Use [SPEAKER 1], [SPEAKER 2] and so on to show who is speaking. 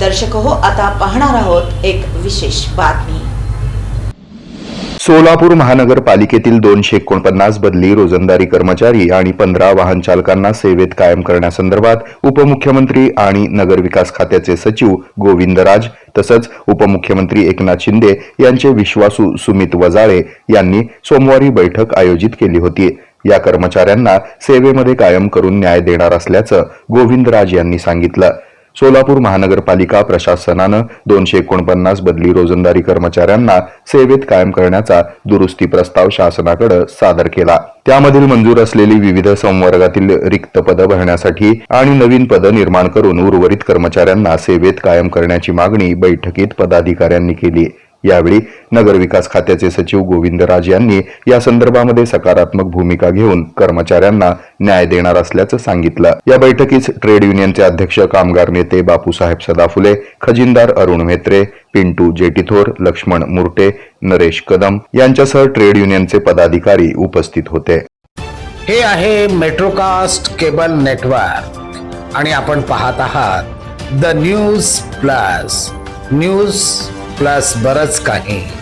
[SPEAKER 1] दर्शक हो आता पाहणार आहोत एक विशेष बातमी.
[SPEAKER 2] सोलापूर महानगरपालिकेतील दोनशे एकोणपन्नास बदली रोजंदारी कर्मचारी आणि पंधरा वाहन चालकांना सेवेत कायम करण्यासंदर्भात उपमुख्यमंत्री आणि नगरविकास खात्याचे सचिव गोविंद राज तसंच उपमुख्यमंत्री एकनाथ शिंदे यांचे विश्वासू सुमित वजाळे यांनी सोमवारी बैठक आयोजित केली होती. या कर्मचाऱ्यांना सेवेमध्ये कायम करून न्याय देणार असल्याचं गोविंद राज यांनी सांगितलं. सोलापूर महानगरपालिका प्रशासनानं दोनशे एकोणपन्नास बदली रोजंदारी कर्मचाऱ्यांना सेवेत कायम करण्याचा दुरुस्ती प्रस्ताव शासनाकडे सादर केला. त्यामधील मंजूर असलेली विविध संवर्गातील रिक्त पदं भरण्यासाठी आणि नवीन पदं निर्माण करून उर्वरित कर्मचाऱ्यांना सेवेत कायम करण्याची मागणी बैठकीत पदाधिकाऱ्यांनी केली. यावेळी नगरविकास खात्याचे सचिव गोविंद राज यांनी या संदर्भामध्ये सकारात्मक भूमिका घेऊन कर्मचाऱ्यांना न्याय देणार असल्याचं सांगितलं. या बैठकीस ट्रेड युनियनचे अध्यक्ष कामगार नेते बापूसाहेब सदाफुले खजिनदार अरुण म्हेत्रे पिंटू जेटीथोर लक्ष्मण मुर्टे नरेश कदम यांच्यासह ट्रेड युनियनचे पदाधिकारी उपस्थित होते.
[SPEAKER 3] हे आहे मेट्रोकास्ट केबल नेटवर्क आणि आपण पाहत आहात the news plus. News plus बरंच काही.